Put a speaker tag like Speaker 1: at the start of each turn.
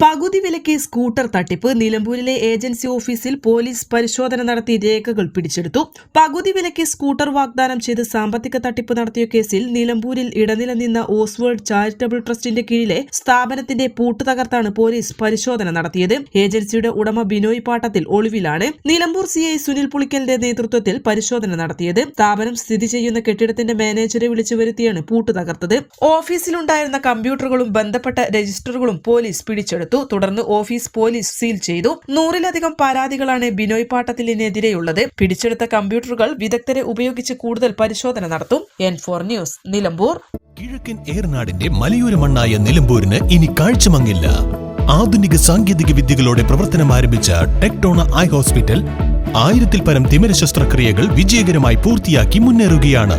Speaker 1: പകുതി വിലയ്ക്ക് സ്കൂട്ടർ തട്ടിപ്പ്. നിലമ്പൂരിലെ ഏജൻസി ഓഫീസിൽ പോലീസ് പരിശോധന നടത്തി രേഖകൾ പിടിച്ചെടുത്തു. പകുതി വിലയ്ക്ക് സ്കൂട്ടർ വാഗ്ദാനം ചെയ്ത് സാമ്പത്തിക തട്ടിപ്പ് നടത്തിയ കേസിൽ നിലമ്പൂരിൽ ഇടനില നിന്ന ഓസ്വേർഡ് ചാരിറ്റബിൾ ട്രസ്റ്റിന്റെ കീഴിലെ സ്ഥാപനത്തിന്റെ പൂട്ട് തകർത്താണ് പോലീസ് പരിശോധന നടത്തിയത്. ഏജൻസിയുടെ ഉടമ ബിനോയ് പാട്ടത്തിൽ ഒളിവിലാണ്. നിലമ്പൂർ സി ഐ സുനിൽ പുളിക്കലിന്റെ നേതൃത്വത്തിൽ പരിശോധന നടത്തിയത്. സ്ഥാപനം സ്ഥിതി ചെയ്യുന്ന കെട്ടിടത്തിന്റെ മാനേജറെ വിളിച്ചു വരുത്തിയാണ് പൂട്ട് തകർത്തത്. ഓഫീസിലുണ്ടായിരുന്ന കമ്പ്യൂട്ടറുകളും ബന്ധപ്പെട്ട രജിസ്റ്ററുകളും പോലീസ് പിടിച്ചെടുത്തു. തുടർന്ന് ഓഫീസ് പോലീസ് സീൽ ചെയ്തു. നൂറിലധികം പരാതികളാണ് ബിനോയ് പാട്ടത്തിലിനെതിരെയുള്ളത്. പിടിച്ചെടുത്ത കമ്പ്യൂട്ടറുകൾ വിദഗ്ധരെ ഉപയോഗിച്ച് കൂടുതൽ പരിശോധന നടത്തും. N four news Nilambur.
Speaker 2: കിഴക്കൻ ഏറനാടിന്റെ മലയോര മണ്ണായ നിലമ്പൂരിന് ഇനി കാഴ്ചമങ്ങില്ല. ആധുനിക സാങ്കേതിക വിദ്യകളോടെ പ്രവർത്തനം ആരംഭിച്ച ടെക്ടോണ ഐ ഹോസ്പിറ്റൽ ആയിരത്തിൽ പരം തിമിര ശസ്ത്രക്രിയകൾ വിജയകരമായി പൂർത്തിയാക്കി മുന്നേറുകയാണ്.